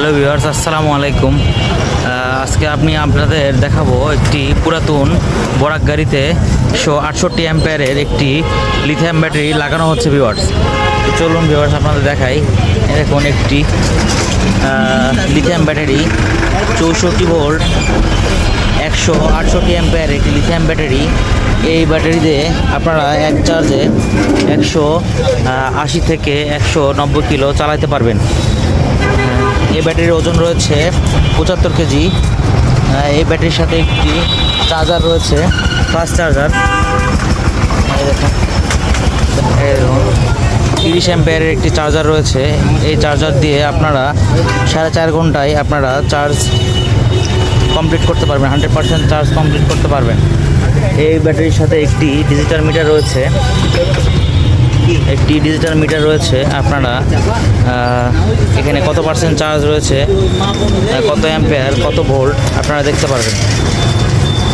Hello viewers, আসসালামু আলাইকুম। আজকে আপনি আপনাদের দেখাবো একটি পুরাতন বরাক গাড়িতে শো আটষট্টি অ্যাম্পায়ারের একটি লিথিয়াম ব্যাটারি লাগানো হচ্ছে ভিউয়ার্স। চলুন ভিউয়ার্স, আপনাদের দেখাই। দেখুন একটি লিথিয়াম ব্যাটারি চৌষট্টি ভোল্ট একশো আটষট্টি অ্যাম্পায়ার একটি লিথিয়াম ব্যাটারি এই ব্যাটারিতে আপনারা এক চার্জে একশো আশি থেকে একশো নব্বই কিলো চালাতে পারবেন। এই ব্যাটারির ওজন রয়েছে পঁচাত্তর কেজি। এই ব্যাটারির সাথে একটি চার্জার রয়েছে ফাস্ট চার্জার তিরিশ অ্যাম্পিয়ারের একটি চার্জার রয়েছে। এই চার্জার দিয়ে আপনারা সাড়ে চার ঘন্টায় আপনারা চার্জ কমপ্লিট করতে পারবেন হান্ড্রেড পার্সেন্ট চার্জ কমপ্লিট করতে পারবেন। এই ব্যাটারির সাথে একটি ডিজিটাল মিটার রয়েছে। একটি ডিজিটাল মিটার রয়েছে, আপনারা এখানে কত পার্সেন্ট চার্জ রয়েছে কত অ্যাম্পেয়ার কত ভোল্ট আপনারা দেখতে পারবেন।